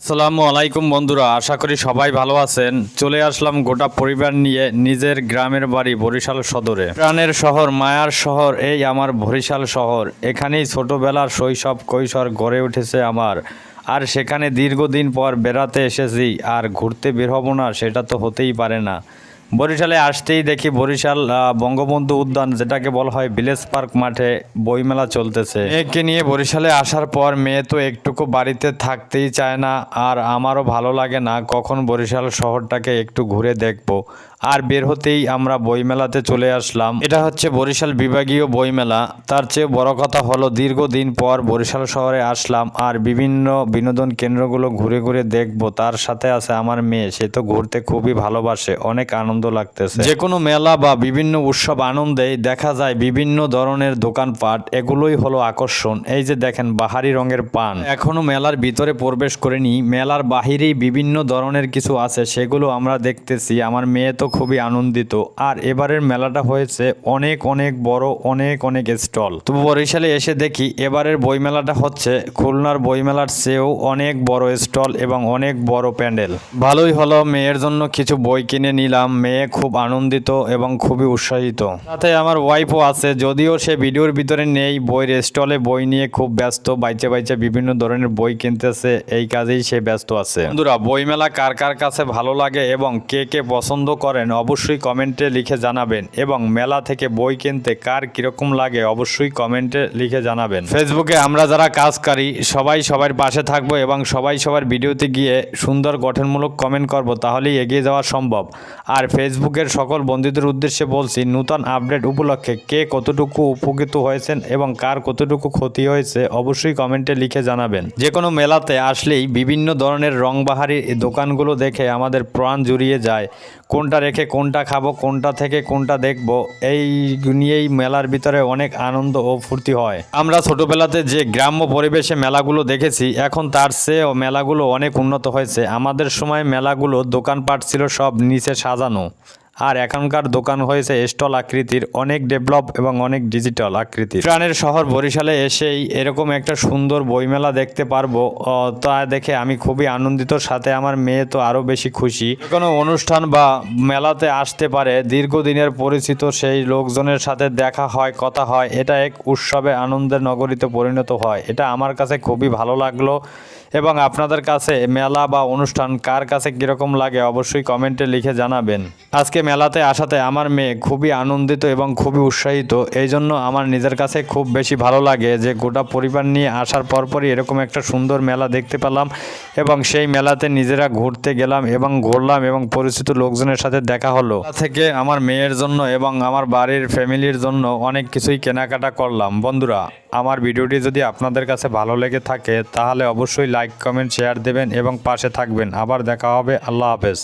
আসসালামু আলাইকুম বন্ধুরা, আশা করি সবাই ভালো আছেন। চলে আসলাম গোটা পরিবার নিয়ে নিজের গ্রামের বাড়ি বরিশাল সদরে। প্রাণের শহর, মায়ার শহর, এই আমার বরিশাল শহর। এখানেই ছোটবেলার শৈশব, কৈশোর গড়ে উঠেছে আমার। আর সেখানে দীর্ঘদিন পর বেড়াতে এসেছি, আর ঘুরতে বের হব না, সেটা তো হতেই পারে না। বরিশালে আসতেই দেখি বরিশাল বঙ্গবন্ধু উদ্যান যেটাকে বলা হয় ভিলেজ পার্ক মাঠে বইমেলা চলতেছে। মেয়েকে নিয়ে বরিশালে আসার পর মেয়ে তো একটুকু বাড়িতে থাকতেই চায় না, আর আমারও ভালো লাগে না কখন বরিশাল শহরটাকে একটু ঘুরে দেখব। আর বের হতেই আমরা বইমেলাতে চলে আসলাম। এটা হচ্ছে বরিশাল বিভাগীয় বইমেলা। তার চেয়ে বড় কথা হলো দীর্ঘদিন পর বরিশাল শহরে আসলাম, আর বিভিন্ন বিনোদন কেন্দ্রগুলো ঘুরে ঘুরে দেখব। তার সাথে আছে আমার মেয়ে, সে তো ঘুরতে খুবই ভালোবাসে, অনেক আনন্দ লাগতেছে। যে কোনো মেলা বা বিভিন্ন উৎসব আনন্দেই দেখা যায় বিভিন্ন ধরনের দোকানপাট, এগুলোই হলো আকর্ষণ। এই যে দেখেন, বাহারি রঙের পান। এখনও মেলার ভিতরে প্রবেশ করিনি। মেলার বাহিরেই বিভিন্ন ধরনের কিছু আছে, সেগুলো আমরা দেখতেছি। আমার মেয়ে তো খুবই আনন্দিত। আর এবারের মেলাটা হয়েছে অনেক অনেক বড়, অনেক অনেক স্টল। তো বরিশালে এসে দেখি, এবারের বইমেলাটা হচ্ছে খুলনার বইমেলার চেয়েও অনেক বড় স্টল এবং অনেক বড় প্যান্ডেল। ভালোই হলো, মেয়ের জন্য কিছু বই কিনে নিলাম। মেয়ে খুব আনন্দিত এবং খুবই উৎসাহিত। সাথে আমার ওয়াইফও আছে, যদিও সে ভিডিওর ভিতরে নেই, বইয়ের স্টলে বই নিয়ে খুব ব্যস্ত, বাইচে বাইচে বিভিন্ন ধরনের বই কিনতেছে, এই কাজেই সে ব্যস্ত আছে। বন্ধুরা, বইমেলা কার কার কাছে ভালো লাগে এবং কে কে পছন্দ করেন অবশ্যই কমেন্টে লিখে জানাবেন, এবং মেলা থেকে বই কিনতে কার কীরকম লাগে অবশ্যই কমেন্টে লিখে জানাবেন। ফেসবুকে আমরা যারা কাজ করি, সবাই সবার পাশে থাকব এবং সবাই সবার ভিডিওতে গিয়ে সুন্দর গঠনমূলক কমেন্ট করব, তাহলেই এগিয়ে যাওয়া সম্ভব। আর ফেসবুকের সকল বন্ধুদের উদ্দেশ্যে বলছি, নূতন আপডেট উপলক্ষে কে কতটুকু উপকৃত হয়েছেন এবং কার কতটুকু ক্ষতি হয়েছে অবশ্যই কমেন্টে লিখে জানাবেন। যে কোনো মেলাতে আসলেই বিভিন্ন ধরনের রংবাহারি দোকানগুলো দেখে আমাদের প্রাণ জুড়িয়ে যায়। কোনটা রেখে কোনটা খাব, কোনটা থেকে কোনটা দেখব, এই নিয়েই মেলার ভিতরে অনেক আনন্দ ও ফুর্তি হয়। আমরা ছোটবেলাতে যে গ্রাম্য পরিবেশে মেলাগুলো দেখেছি, এখন তার চেয়েও মেলাগুলো অনেক উন্নত হয়েছে। আমাদের সময় মেলাগুলো দোকানপাট ছিল সব নিচে সাজানো। আর এখনকার দোকান হয়েছে স্টল আকৃতির, অনেক ডেভেলপ এবং অনেক ডিজিটাল আকৃতির। প্রাণের শহর বরিশালে এসেই এরকম একটা সুন্দর বইমেলা দেখতে পারব তা দেখে আমি খুবই আনন্দিত, সাথে আমার মেয়ে তো আরও বেশি খুশি। কোনো অনুষ্ঠান বা মেলাতে আসতে পারে, দীর্ঘদিনের পরিচিত সেই লোকজনের সাথে দেখা হয়, কথা হয়, এটা এক উৎসবে আনন্দের নগরীতে পরিণত হয়, এটা আমার কাছে খুবই ভালো লাগল। এবং আপনাদের কাছে মেলা বা অনুষ্ঠান কার কাছে কীরকম লাগে অবশ্যই কমেন্টে লিখে জানাবেন। আজকে মেলাতে আসাতে আমার মেয়ে খুবই আনন্দিত এবং খুবই উৎসাহিত। এই জন্য আমার নিজের কাছে খুব বেশি ভালো লাগে যে গোটা পরিবার নিয়ে আসার পরপরই এরকম একটা সুন্দর মেলা দেখতে পেলাম এবং সেই মেলাতে নিজেরা ঘুরতে গেলাম এবং ঘুরলাম এবং পরিচিত লোকজনের সাথে দেখা হলো। থেকে আমার মেয়ের জন্য এবং আমার বাড়ির ফ্যামিলির জন্য অনেক কিছুই কেনাকাটা করলাম। বন্ধুরা, আমার ভিডিওটি যদি আপনাদের কাছে ভালো লেগে থাকে তাহলে অবশ্যই লাইক কমেন্ট শেয়ার দেবেন এবং পাশে থাকবেন। আবার দেখা হবে। আল্লাহ হাফেজ।